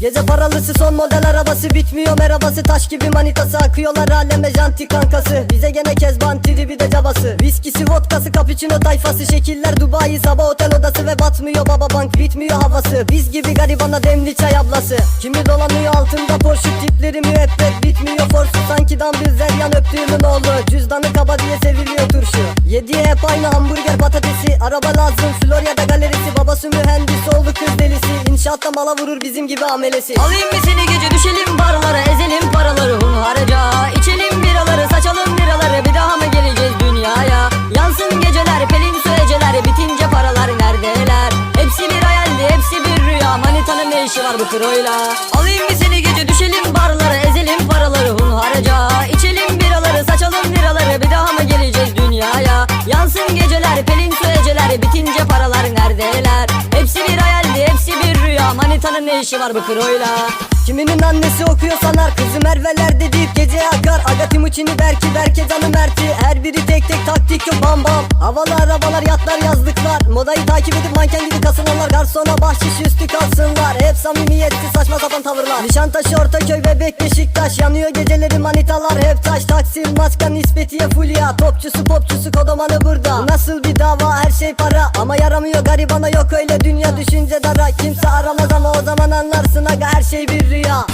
Gece paralısı son model arabası bitmiyor. Merhabası Taş gibi manitası. Akıyorlar aleme janti kankası. Bize gene kezban tribi de cabası Viskisi vodkası cappuccino tayfası. Şekiller Dubai sabah otel odası Ve batmıyor. Baba bank bitmiyor havası. Biz gibi garibana demli çay ablası. Kimi dolanıyor altında Porsche tipleri müebbet Bitmiyor. Forsu sanki dambil yan öptüğümün oğlu. Cüzdanı kaba diye seviliyor turşu. Yediği hep aynı hamburger patatesi. Araba lazım Florya'da galerisi İnşaatta mala vurur bizim gibi amelesi. Alayım bir seni gece düşelim barlara Ezelim paraları. Hunharca İçelim biraları saçalım biraları. Bir daha mı geleceğiz dünyaya? Yansın geceler pelin süreceler. Bitince paralar neredeler? Hepsi bir hayaldi hepsi bir rüya. Manitanın ne işi var bu kroyla Alayım bir seni gece düşelim barlara Ezelim paraları. Hunharca İçelim biraları saçalım liraları Bir daha mı geleceğiz dünyaya? Yansın geceler pelin ne işi var bu kroyla Kiminin annesi okuyor sanar. Kızı Merve'ler deyip gece akar. Aga Timuçin'i Berki Berke canı Mert'i. Her biri tek tek taktik yok bam bam. Havalı arabalar yatlar yazlıklar. Modayı takip edip manken gibi kasılanlar Garsona bahşiş üstü kalsınlar samimiyetsiz saçma sapan tavırlar. Nişantaşı Ortaköy Bebek Beşiktaş. Yanıyor geceleri manitalar. Hep taş Taksim Maska nispetiye fulya. Topçusu popçusu kodomanı burada. Bu Nasıl bir dava? Her şey para. Ama yaramıyor garibana yok. Öyle dünya düşünce dara. Kimse aramaz ama o zaman anlarsın aga her şey bir rüya